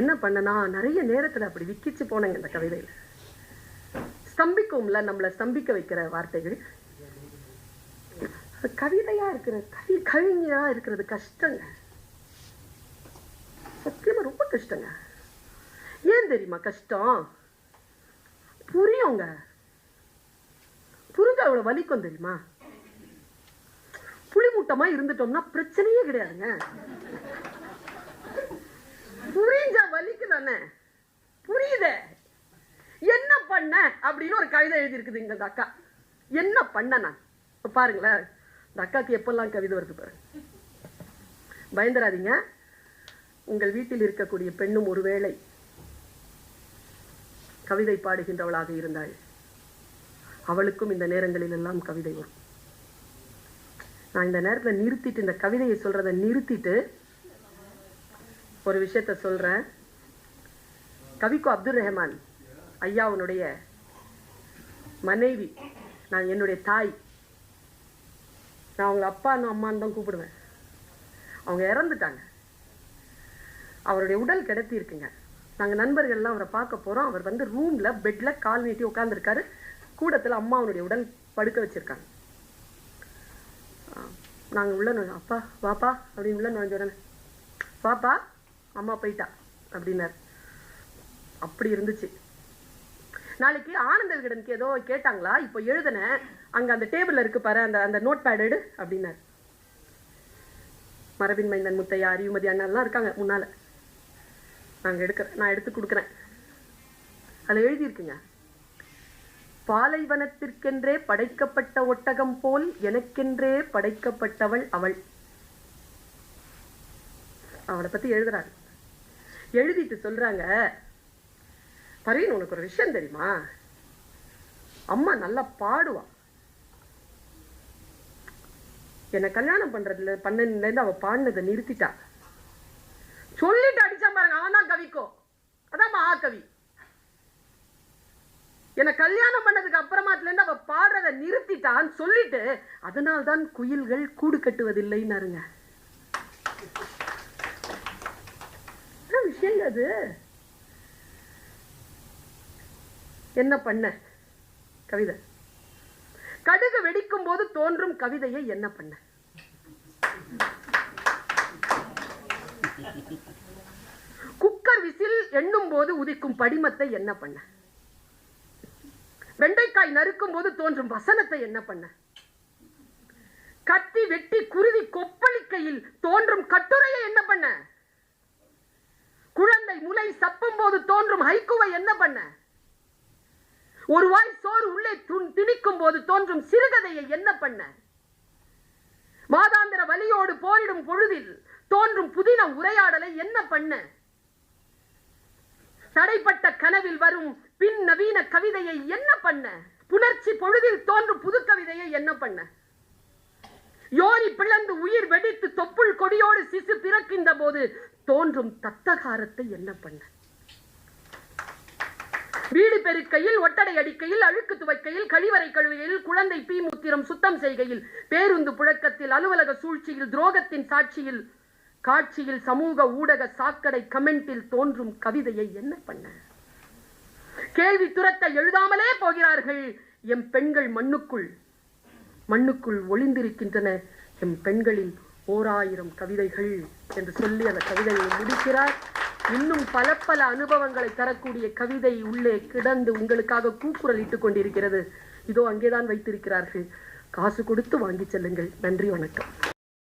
என்ன பண்ணனா நிறைய நேரத்தில் அப்படி விக்கிச்சு போனேங்க இந்த கவிதையில். ஸ்தம்பிக்கும்ல நம்மளை ஸ்தம்பிக்க வைக்கிற வார்த்தைகள். கவிதையா இருக்கிறது கவி கவிஞரா இருக்கிறது கஷ்டங்க. சத்தியமா ரொம்ப கஷ்டங்க. ஏன் தெரியுமா கஷ்டம்? புரியுங்க. புரிஞ்ச அவ்வளோ வலிக்கும் தெரியுமா? புளிமுட்டமா இருந்துட்டோம்னா பிரச்சனையே கிடையாதுங்க புரிஞ்சா வலிக்கு புரியுத? என்ன பண்ண அப்படின்னு ஒரு கவிதை எழுதியிருக்குது இங்க அக்கா. என்ன பண்ண நான் பாருங்களேன். இந்த அக்காக்கு எப்பெல்லாம் கவிதை வருது பாருங்க பயந்துராதீங்க. உங்கள் வீட்டில் இருக்கக்கூடிய பெண்ணும் ஒருவேளை கவிதை பாடுகின்றவளாக இருந்தாள். அவளுக்கும் இந்த நேரங்களில் எல்லாம் கவிதை வரும். நான் இந்த நேரத்தில் நிறுத்திட்டு இந்த கவிதையை சொல்றதை நிறுத்திட்டு ஒரு விஷயத்த சொல்றேன். கவிக்கோ அப்துல் ரஹ்மான் ஐயாவுனுடைய மனைவி. நான் என்னுடைய தாய். நான் அவங்க அப்பான்னு அம்மான்னு தான் கூப்பிடுவேன். அவங்க இறந்துட்டாங்க. அவருடைய உடல் கிடத்தி இருக்குங்க. நாங்கள் நண்பர்கள்லாம் அவரை பார்க்க போகிறோம் அவர் வந்து ரூமில் பெட்டில் கால் நீட்டி உட்காந்துருக்காரு கூடத்தில் அம்மா அவனுடைய உடல் படுக்க வச்சிருக்காங்க. நாங்கள் உள்ள நுழைஞ்சோம். அப்பா வாப்பா அப்படின்னு உள்ள நுழைஞ்ச உடனே வாப்பா அம்மா போயிட்டா அப்படின்னாரு. அப்படி இருந்துச்சு. நாளைக்கு ஆனந்த விகடனுக்கு ஏதோ கேட்டாங்களா? இப்போ எழுதுனேன் அங்க அந்த டேபிள்ல இருக்கு பாரு அந்த அந்த நோட் பேட் எடு அப்படின்னாரு. மரபின் மைந்தன் முத்தையா அறிவுமதி அண்ணாலாம் இருக்காங்க முன்னால. நாங்கள் எடுக்கிறேன் நான் எடுத்து கொடுக்குறேன். அதில் எழுதியிருக்குங்க. பாலைவனத்திற்கென்றே படைக்கப்பட்ட ஒட்டகம் போல் எனக்கென்றே படைக்கப்பட்டவள் அவள். அவளை பத்தி எழுதுறாரு. எழுதிட்டு சொல்றாங்க பரீன் உனக்கு ஒரு விஷயம் தெரியுமா? அம்மா நல்லா பாடுவா. என்னை கல்யாணம் பண்றதுல பண்ணதுல இருந்து அவ பாடினதை நிறுத்திட்டா. சொல்லிட்டு அடிச்சா பாருங்க அவன் தான் கவிக்கோ. அதான் மகாகவி என்னை கல்யாணம் பண்ணதுக்கு அப்புறமாத்துல இருந்து அவ பாடுறத நிறுத்திட்டான்னு சொல்லிட்டு அதனால்தான் குயில்கள் கூடு கட்டுவதில்லைன்னாருங்க. விஷயங்க அது? என்ன பண்ண? கவிதை. கடுகு வெடிக்கும் போது தோன்றும் கவிதையை என்ன பண்ண? குக்கர் விசில் எண்ணும் போது உதிக்கும் படிமத்தை என்ன பண்ண? வெண்டைக்காய் நறுக்கும் போது தோன்றும் வசனத்தை என்ன பண்ண? கத்தி வெட்டி குருவி கொப்பளிக்கையில் தோன்றும் கட்டுரையை என்ன பண்ண? குழந்தை முலை சப்பும் போது தோன்றும் ஹைக்குவை என்ன பண்ண? ஒரு வாய் சோறு உள்ளே துண் திணிக்கும் போது தோன்றும் சிறுகதையை என்ன பண்ண? மாதாந்திர வலியோடு போரிடும் பொழுதில் தோன்றும் புதின உரையாடலை என்ன பண்ண? தடைப்பட்ட கனவில் வரும் பின் நவீன கவிதையை என்ன பண்ண? புணர்ச்சி பொழுதில் தோன்றும் புது கவிதையை என்ன பண்ண? யோனி பிளந்து உயிர் வெடித்து தொப்புள் கொடியோடு சிசு பிறக்கின்ற போது தோன்றும் தத்தகாரத்தை என்ன பண்ண? வீடு பெருக்கையில் ஒட்டடை அடிக்கையில் அழுக்கு துவைக்கையில் கழிவறை கழுவையில் குழந்தை பீ மூத்திரம் சுத்தம் செய்கையில் பேருந்து புழக்கத்தில் அலுவலக சூழ்ச்சியில் துரோகத்தின் சாட்சியில் காட்சியில் சமூக ஊடக சாக்கடை கமெண்டில் தோன்றும் கவிதையை என்ன பண்ண? கேள்வி துரத்த எழுதாமலே போகிறார்கள் எம் பெண்கள் மண்ணுக்குள். மண்ணுக்குள் ஒளிந்திருக்கின்றன எம் பெண்களின் ஆயிரம் கவிதைகள் என்று சொல்லி அந்த கவிதையை முடிக்கிறார். இன்னும் பல பல அனுபவங்களை தரக்கூடிய கவிதை உள்ளே கிடந்து உங்களுக்காக கூக்குரல் இட்டுக் கொண்டிருக்கிறது. இதோ அங்கேதான் வைத்திருக்கிறார்கள். காசு கொடுத்து வாங்கிச் செல்லுங்கள். நன்றி வணக்கம்.